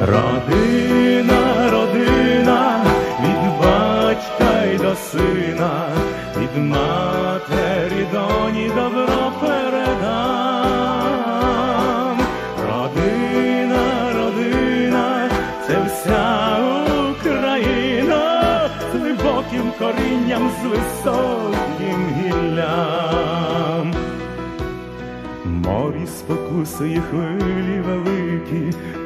Родина, родина, від батька й до сина, від матері доні добро передам. Родина, родина, це вся Україна з глибоким корінням, з високим гіллям. Морі спокуси і хвилі великі,